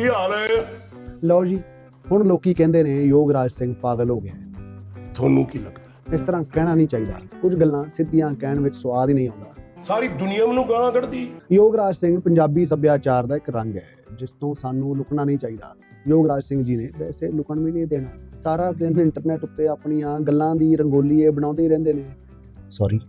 ਕੀ ਹਾਲ ਹੈ? ਲਓ ਜੀ ਹੁਣ ਲੋਕੀ ਕਹਿੰਦੇ ਨੇ ਯੋਗਰਾਜ ਸਿੰਘ ਪਾਗਲ ਹੋ ਗਿਆ ਹੈ। ਤੁਹਾਨੂੰ ਕੀ ਲੱਗਦਾ? ਇਸ ਤਰ੍ਹਾਂ ਕਹਿਣਾ ਨਹੀਂ ਚਾਹੀਦਾ। ਕੁਝ ਗੱਲਾਂ ਸਿੱਧੀਆਂ ਕਹਿਣ ਵਿੱਚ ਸਵਾਦ ਹੀ ਨਹੀਂ ਆਉਂਦਾ। ਸਾਰੀ ਦੁਨੀਆ ਮੈਨੂੰ ਗਾਲਾਂ ਕੱਢਦੀ। ਯੋਗਰਾਜ ਸਿੰਘ ਪੰਜਾਬੀ ਸੱਭਿਆਚਾਰ ਦਾ ਇੱਕ ਰੰਗ ਹੈ ਜਿਸ ਤੋਂ ਸਾਨੂੰ ਲੁਕਣਾ ਨਹੀਂ ਚਾਹੀਦਾ। ਯੋਗਰਾਜ ਸਿੰਘ ਜੀ ਨੇ ਵੈਸੇ ਲੁਕਣ ਵੀ ਨਹੀਂ ਦੇਣਾ। ਸਾਰਾ ਦਿਨ ਇੰਟਰਨੈਟ ਉੱਤੇ ਆਪਣੀਆਂ ਗੱਲਾਂ ਦੀ ਰੰਗੋਲੀ ਇਹ ਬਣਾਉਂਦੇ ਹੀ ਰਹਿੰਦੇ ਨੇ। ਸੌਰੀ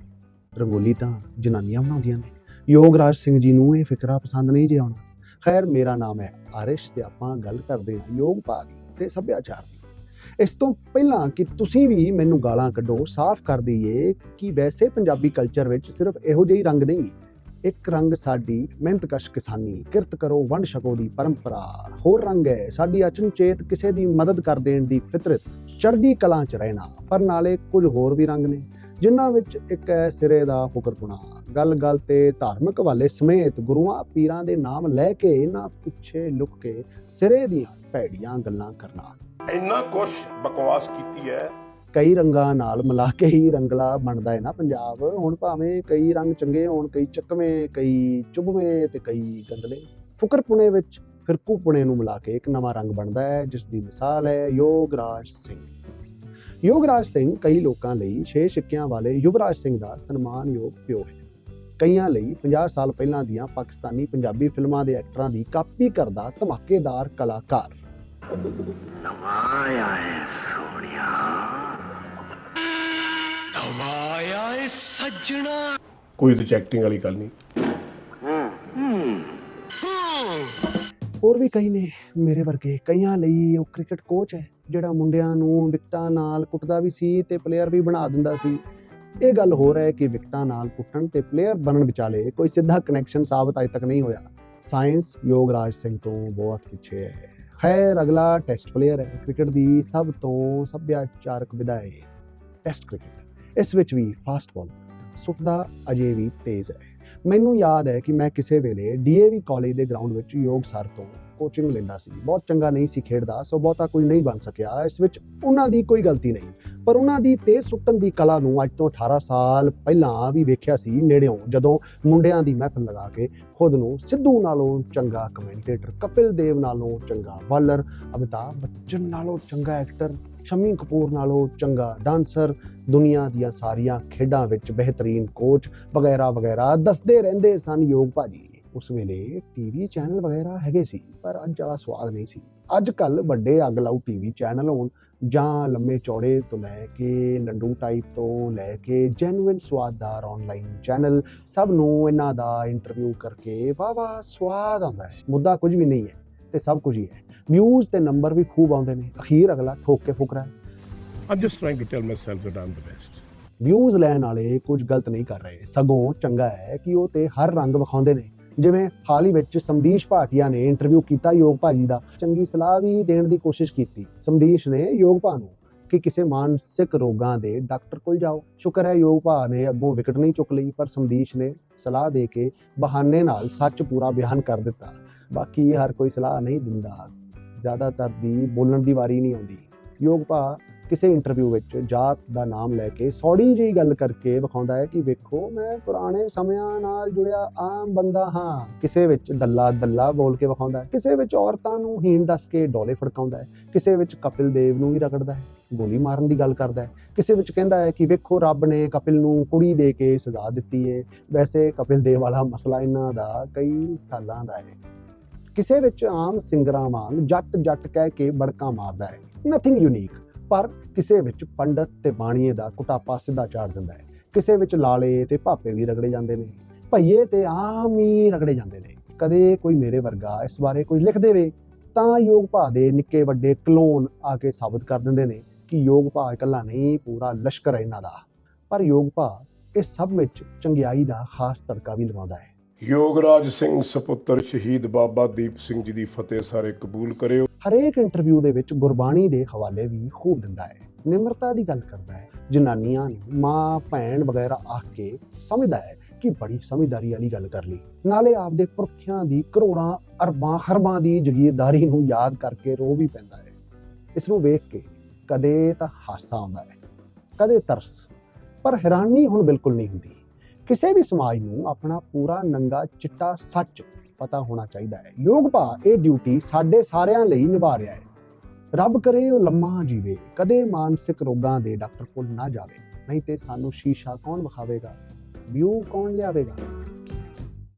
ਰੰਗੋਲੀ ਤਾਂ ਜਨਾਨੀਆਂ ਬਣਾਉਂਦੀਆਂ ਨੇ। ਯੋਗਰਾਜ ਸਿੰਘ ਜੀ ਨੂੰ ਇਹ ਫਿਕਰਾ ਪਸੰਦ ਨਹੀਂ ਜੇ ਆਉਣਾ। ਖੈਰ, ਮੇਰਾ ਨਾਮ ਹੈ ਆਰਿਸ਼ ਤੇ ਆਪਾਂ ਗੱਲ ਕਰਦੇ ਹਾਂ ਯੋਗ ਪਾ ਦੀ ਤੇ ਸੱਭਿਆਚਾਰ ਦੀ। ਇਸ ਤੋਂ ਪਹਿਲਾਂ ਕਿ ਤੁਸੀਂ ਵੀ ਮੈਨੂੰ ਗਾਲਾਂ ਕੱਢੋ, ਸਾਫ਼ ਕਰ ਦਈਏ ਕਿ ਵੈਸੇ ਪੰਜਾਬੀ ਕਲਚਰ ਵਿੱਚ ਸਿਰਫ ਇਹੋ ਜਿਹੀ ਰੰਗ ਨਹੀਂ। ਇੱਕ ਰੰਗ ਸਾਡੀ ਮਿਹਨਤਕਸ਼ ਕਿਸਾਨੀ, ਕਿਰਤ ਕਰੋ, ਵੰਡ ਛਕੋ ਦੀ ਪਰੰਪਰਾ। ਹੋਰ ਰੰਗ ਹੈ, ਸਾਡੀ ਅਚਨਚੇਤ ਕਿਸੇ ਦੀ ਮਦਦ ਕਰ ਦੇਣ ਦੀ ਫਿਤਰਤ, ਚੜ੍ਹਦੀ ਕਲਾਂ 'ਚ ਰਹਿਣਾ, ਪਰ ਨਾਲੇ ਕੁਝ ਹੋਰ ਵੀ ਰੰਗ ਨੇ। ਜਿਨ੍ਹਾਂ ਵਿੱਚ ਇੱਕ ਹੈ ਸਿਰੇ ਦਾ ਫੁਕਰਪੁਣਾ। ਗੱਲ ਗੱਲ ਤੇ ਧਾਰਮਿਕ ਹਵਾਲੇ ਸਮੇਤ ਗੁਰੂਆਂ ਪੀਰਾਂ ਦੇ ਨਾਮ ਲੈ ਕੇ ਇਹਨਾਂ ਪਿੱਛੇ ਲੁਕ ਕੇ ਸਿਰੇ ਦੀਆਂ ਭੈੜੀਆਂ ਗੱਲਾਂ ਕਰਨਾ। ਇੰਨਾ ਕੁਛ ਬਕਵਾਸ ਕੀਤੀ ਹੈ। ਕਈ ਰੰਗਾਂ ਨਾਲ ਮਿਲਾ ਕੇ ਹੀ ਰੰਗਲਾ ਬਣਦਾ ਹੈ ਨਾ ਪੰਜਾਬ। ਹੁਣ ਭਾਵੇਂ ਕਈ ਰੰਗ ਚੰਗੇ ਹੋਣ ਕਈ ਚੱਕਵੇਂ ਕਈ ਚੁਭਵੇਂ ਤੇ ਕਈ ਗੰਦਲੇ। ਫੁਕਰਪੁਣੇ ਵਿੱਚ ਫਿਰਕੂਪੁਣੇ ਨੂੰ ਮਿਲਾ ਕੇ ਇੱਕ ਨਵਾਂ ਰੰਗ ਬਣਦਾ ਹੈ ਜਿਸ ਦੀ ਮਿਸਾਲ ਹੈ ਯੋਗਰਾਜ ਸਿੰਘ। ਯੋਗਰਾਜ ਸਿੰਘ ਕਈ ਲੋਕਾਂ ਲਈ ਛੇ ਸਿੱਕਿਆਂ ਵਾਲੇ ਯੁਵਰਾਜ ਸਿੰਘ ਦਾ ਸਨਮਾਨਯੋਗ ਪਿਓ ਹੈ। ਕਈਆਂ ਲਈ 50 ਸਾਲ ਪਹਿਲਾਂ ਦੀਆਂ ਪਾਕਿਸਤਾਨੀ ਪੰਜਾਬੀ ਫਿਲਮਾਂ ਦੇ ਐਕਟਰਾਂ ਦੀ ਕਾਪੀ ਕਰਦਾ ਧਮਾਕੇਦਾਰ ਕਲਾਕਾਰ। ਨਵਾਇਆ ਹੈ ਸੋਹਣਿਆ। ਨਵਾਇਆ ਹੈ ਸੱਜਣਾ। ਕੋਈ ਤੇ ਐਕਟਿੰਗ ਵਾਲੀ ਗੱਲ ਨਹੀਂ। ਹੋਰ ਵੀ ਕਈ ਨੇ ਮੇਰੇ ਵਰਗੇ। ਕਈਆਂ ਲਈ ਉਹ ਕ੍ਰਿਕਟ ਕੋਚ ਹੈ, ਜਿਹੜਾ ਮੁੰਡਿਆਂ ਨੂੰ ਵਿਕਟਾਂ ਨਾਲ ਕੁੱਟਦਾ ਵੀ ਸੀ ਤੇ ਪਲੇਅਰ ਵੀ ਬਣਾ ਦਿੰਦਾ ਸੀ। ਇਹ ਗੱਲ ਹੋ ਹੈ ਕਿ ਵਿਕਟਾਂ ਨਾਲ ਕੁੱਟਣ ਤੇ ਪਲੇਅਰ ਬਣਨ ਵਿਚਾਲੇ ਕੋਈ ਸਿੱਧਾ ਕਨੈਕਸ਼ਨ ਸਾਬਤ ਅਜੇ ਤੱਕ ਨਹੀਂ ਹੋਇਆ। ਸਾਇੰਸ ਯੋਗਰਾਜ ਸਿੰਘ ਤੋਂ ਬਹੁਤ ਪਿੱਛੇ ਹੈ। ਖੈਰ, ਅਗਲਾ ਟੈਸਟ ਪਲੇਅਰ ਹੈ। ਕ੍ਰਿਕਟ ਦੀ ਸਭ ਤੋਂ ਸੱਭਿਆਚਾਰਕ ਵਿਧਾ ਹੈ ਟੈਸਟ ਕ੍ਰਿਕਟ ਇਸ ਵਿੱਚ ਵੀ ਫਾਸਟ ਬਾਲ ਸੁੱਟਦਾ ਅਜੇ ਵੀ ਤੇਜ਼ ਹੈ। ਮੈਨੂੰ ਯਾਦ ਹੈ ਕਿ ਮੈਂ ਕਿਸੇ ਵੇਲੇ ਡੀਏਵੀ ਕਾਲਜ ਦੇ ਗਰਾਊਂਡ ਵਿੱਚ ਯੋਗ ਸਰ ਤੋਂ ਕੋਚਿੰਗ ਲੈਂਦਾ ਸੀ। ਬਹੁਤ ਚੰਗਾ ਨਹੀਂ ਸੀ ਖੇਡਦਾ, ਸੋ ਬਹੁਤਾ ਕੋਈ ਨਹੀਂ ਬਣ ਸਕਿਆ। ਇਸ ਵਿੱਚ ਉਹਨਾਂ ਦੀ ਕੋਈ ਗਲਤੀ ਨਹੀਂ। ਪਰ ਉਹਨਾਂ ਦੀ ਤੇਜ਼ ਸੁੱਟਣ ਦੀ ਕਲਾ ਨੂੰ ਅੱਜ ਤੋਂ 18 ਸਾਲ ਪਹਿਲਾਂ ਵੀ ਵੇਖਿਆ ਸੀ ਨੇੜਿਓਂ, ਜਦੋਂ ਮੁੰਡਿਆਂ ਦੀ ਮਹਿਫਲ ਲਗਾ ਕੇ ਖੁਦ ਨੂੰ ਸਿੱਧੂ ਨਾਲੋਂ ਚੰਗਾ ਕਮੈਂਟੇਟਰ ਕਪਿਲ ਦੇਵ ਨਾਲੋਂ ਚੰਗਾ ਬਾਲਰ ਅਮਿਤਾਭ ਬੱਚਨ ਨਾਲੋਂ ਚੰਗਾ ਐਕਟਰ ਸ਼ਮੀ ਕਪੂਰ ਨਾਲੋਂ ਚੰਗਾ ਡਾਂਸਰ ਦੁਨੀਆ ਦੀਆਂ ਸਾਰੀਆਂ ਖੇਡਾਂ ਵਿੱਚ ਬਿਹਤਰੀਨ ਕੋਚ ਵਗੈਰਾ ਵਗੈਰਾ ਦੱਸਦੇ ਰਹਿੰਦੇ ਸਨ ਯੋਗ ਭਾਜੀ। ਉਸ ਵੇਲੇ ਟੀਵੀ ਚੈਨਲ ਵਗੈਰਾ ਹੈਗੇ ਸੀ, ਪਰ ਅੱਜ ਵਾਲਾ ਸਵਾਦ ਨਹੀਂ ਸੀ। ਅੱਜ ਕੱਲ ਵੱਡੇ ਅੱਗ ਲਾਉ ਟੀਵੀ ਚੈਨਲ ਹੋਣ ਜਾਂ ਲੰਮੇ ਚੌੜੇ ਤੋਂ ਲੈ ਕੇ ਲੰਡੂ ਟਾਈਪ ਤੋਂ ਲੈ ਕੇ ਜੈਨੂਇਨ ਸਵਾਦਦਾਰ ਆਨਲਾਈਨ ਚੈਨਲ ਸਭ ਨੂੰ ਇਹਨਾਂ ਦਾ ਇੰਟਰਵਿਊ ਕਰਕੇ ਵਾਹ ਵਾਹ ਸਵਾਦ ਆਉਂਦਾ ਹੈ। ਮੁੱਦਾ ਕੁਝ ਵੀ ਨਹੀਂ ਹੈ। ਤੇ ਸਭ ਕੁਝ ਹੀ ਹੈ। ਵਿਊਜ਼ ਤੇ ਨੰਬਰ ਵੀ ਖੂਬ ਆਉਂਦੇ ਨੇ। ਅਖੀਰ ਅਗਲਾ ਠੋਕ ਕੇ ਫੁਕਰਾ I'm just trying to tell myself that I'm the best views ਲੈਣ ਵਾਲੇ ਕੁਝ ਗਲਤ ਨਹੀਂ ਕਰ ਰਹੇ। ਸਗੋਂ ਚੰਗਾ ਹੈ ਕਿ ਉਹ ਤੇ ਹਰ ਰੰਗ ਵਿਖਾਉਂਦੇ ਨੇ। ਜਿਵੇਂ ਹਾਲ ਹੀ ਵਿੱਚ ਸਮਦੀਸ਼ ਭਾਟੀਆ ਨੇ ਇੰਟਰਵਿਊ ਕੀਤਾ ਯੋਗ ਭਾਜੀ ਦਾ। ਚੰਗੀ ਸਲਾਹ ਵੀ ਦੇਣ ਦੀ ਕੋਸ਼ਿਸ਼ ਕੀਤੀ। ਸਮਦੀਸ਼ ਨੇ ਯੋਗ ਭਾ ਨੂੰ ਕਿ ਕਿਸੇ ਮਾਨਸਿਕ ਰੋਗਾਂ ਦੇ ਡਾਕਟਰ ਕੋਲ ਜਾਓ। ਸ਼ੁਕਰ ਹੈ ਯੋਗ ਭਾ ਨੇ ਅੱਗੋਂ ਵਿਕਟ ਨਹੀਂ ਚੁੱਕ ਲਈ ਪਰ ਸਮਦੀਸ਼ ਨੇ ਸਲਾਹ ਦੇ ਕੇ ਬਹਾਨੇ ਨਾਲ ਸੱਚ ਪੂਰਾ ਬਿਆਨ ਕਰ ਦਿੱਤਾ। ਬਾਕੀ ਹਰ ਕੋਈ ਸਲਾਹ ਨਹੀਂ ਦਿੰਦਾ। ਜ਼ਿਆਦਾਤਰ ਦੀ ਬੋਲਣ ਦੀ ਵਾਰੀ ਨਹੀਂ ਆਉਂਦੀ। ਯੋਗ ਭਾ ਕਿਸੇ ਇੰਟਰਵਿਊ ਵਿੱਚ ਜਾਤ ਦਾ ਨਾਮ ਲੈ ਕੇ ਸੌੜੀ ਜਿਹੀ ਗੱਲ ਕਰਕੇ ਵਿਖਾਉਂਦਾ ਹੈ ਕਿ ਵੇਖੋ, ਮੈਂ ਪੁਰਾਣੇ ਸਮਿਆਂ ਨਾਲ ਜੁੜਿਆ ਆਮ ਬੰਦਾ ਹਾਂ। ਕਿਸੇ ਵਿੱਚ ਦੱਲਾ ਦੱਲਾ ਬੋਲ ਕੇ ਵਿਖਾਉਂਦਾ ਹੈ। ਕਿਸੇ ਵਿੱਚ ਔਰਤਾਂ ਨੂੰ ਹੀਣ ਦੱਸ ਕੇ ਡੋਲੇ ਫੜਕਾਉਂਦਾ ਹੈ। ਕਿਸੇ ਵਿੱਚ ਕਪਿਲ ਦੇਵ ਨੂੰ ਹੀ ਰਗੜਦਾ ਹੈ। ਗੋਲੀ ਮਾਰਨ ਦੀ ਗੱਲ ਕਰਦਾ ਹੈ। ਕਿਸੇ ਵਿੱਚ ਕਹਿੰਦਾ ਹੈ ਕਿ ਵੇਖੋ, ਰੱਬ ਨੇ ਕਪਿਲ ਨੂੰ ਕੁੜੀ ਦੇ ਕੇ ਸਜ਼ਾ ਦਿੱਤੀ ਹੈ ਵੈਸੇ ਕਪਿਲ ਦੇਵ ਵਾਲਾ ਮਸਲਾ ਇਹਨਾਂ ਦਾ ਕਈ ਸਾਲਾਂ ਦਾ ਹੈ। ਕਿਸੇ ਵਿੱਚ ਆਮ ਸਿੰਗਰਾਂ ਵਾਂਗ ਜੱਟ ਜੱਟ ਕਹਿ ਕੇ ਬੜਕਾ ਮਾਰਦਾ ਹੈ। ਨਥਿੰਗ ਯੂਨੀਕ ਪਰ ਕਿਸੇ ਵਿੱਚ ਪੰਡਤ ਤੇ ਬਾਣੀਏ ਦਾ ਕੁਟਾਪਾ ਸਿੱਧਾ ਚਾੜ ਦਿੰਦਾ ਹੈ। ਕਿਸੇ ਵਿੱਚ ਲਾਲੇ ਤੇ ਭਾਪੇ ਵੀ ਰਗੜੇ ਜਾਂਦੇ ਨੇ, ਭਈਏ ਤੇ ਆਮ ਹੀ ਰਗੜੇ ਜਾਂਦੇ ਨੇ। ਕਦੇ ਕੋਈ ਮੇਰੇ ਵਰਗਾ ਇਸ ਬਾਰੇ ਕੋਈ ਲਿਖ ਦੇਵੇ, ਤਾਂ ਯੋਗ ਭਾ ਦੇ ਨਿੱਕੇ ਵੱਡੇ ਕਲੋਨ ਆ ਕੇ ਸਾਬਤ ਕਰ ਦਿੰਦੇ ਨੇ ਕਿ ਯੋਗ ਭਾ ਇਕੱਲਾ ਨਹੀਂ, ਪੂਰਾ ਲਸ਼ਕਰ ਹੈ ਇਹਨਾਂ ਦਾ। ਪਰ ਯੋਗ ਭਾ ਇਸ ਸਭ ਵਿੱਚ ਚੰਗਿਆਈ ਦਾ ਖਾਸ ਤੜਕਾ ਵੀ ਲਗਾਉਂਦਾ ਹੈ। ਯੋਗਰਾਜ ਸਿੰਘ ਸੁਪੁੱਤਰ ਸ਼ਹੀਦ ਬਾਬਾ ਦੀਪ ਸਿੰਘ ਜੀ ਦੀ ਫਤਿਹ ਸਾਰੇ ਕਬੂਲ ਕਰਿਓ। ਹਰੇਕ ਇੰਟਰਵਿਊ ਦੇ ਵਿੱਚ ਗੁਰਬਾਣੀ ਦੇ ਹਵਾਲੇ ਵੀ ਖੂਬ ਦਿੰਦਾ ਹੈ। ਨਿਮਰਤਾ ਦੀ ਗੱਲ ਕਰਦਾ ਹੈ। ਜਨਾਨੀਆਂ ਨੂੰ ਮਾਂ, ਭੈਣ ਵਗੈਰਾ ਆਖ ਕੇ ਸਮਝਦਾ ਹੈ ਕਿ ਬੜੀ ਸਮਝਦਾਰੀ ਵਾਲੀ ਗੱਲ ਕਰ ਲਈ। ਨਾਲੇ ਆਪਦੇ ਪੁਰਖਿਆਂ ਦੀ ਕਰੋੜਾਂ ਅਰਬਾਂ ਖਰਬਾਂ ਦੀ ਜ਼ਗੀਰਦਾਰੀ ਨੂੰ ਯਾਦ ਕਰਕੇ ਰੋ ਵੀ ਪੈਂਦਾ ਹੈ। ਇਸ ਨੂੰ ਵੇਖ ਕੇ ਕਦੇ ਤਾਂ ਹਾਸਾ ਆਉਂਦਾ ਹੈ, ਕਦੇ ਤਰਸ। ਪਰ ਹੈਰਾਨੀ ਹੁਣ ਬਿਲਕੁਲ ਨਹੀਂ ਹੁੰਦੀ। ਕਿਸੇ ਵੀ ਸਮਾਜ ਨੂੰ ਆਪਣਾ ਪੂਰਾ ਨੰਗਾ ਚਿੱਟਾ ਸੱਚ ਪਤਾ ਹੋਣਾ ਚਾਹੀਦਾ ਹੈ। ਯੋਗ ਭਾ ਇਹ ਡਿਊਟੀ ਸਾਡੇ ਸਾਰਿਆਂ ਲਈ ਨਿਭਾ ਰਿਹਾ ਹੈ। ਰੱਬ ਕਰੇ ਉਹ ਲੰਮਾ ਜੀਵੇ, ਕਦੇ ਮਾਨਸਿਕ ਰੋਗਾਂ ਦੇ ਡਾਕਟਰ ਕੋਲ ਨਾ ਜਾਵੇ, ਨਹੀਂ ਤੇ ਸਾਨੂੰ ਸ਼ੀਸ਼ਾ ਕੌਣ ਵਿਖਾਵੇਗਾ? ਵਿਊ ਕੌਣ ਲਿਆਵੇਗਾ?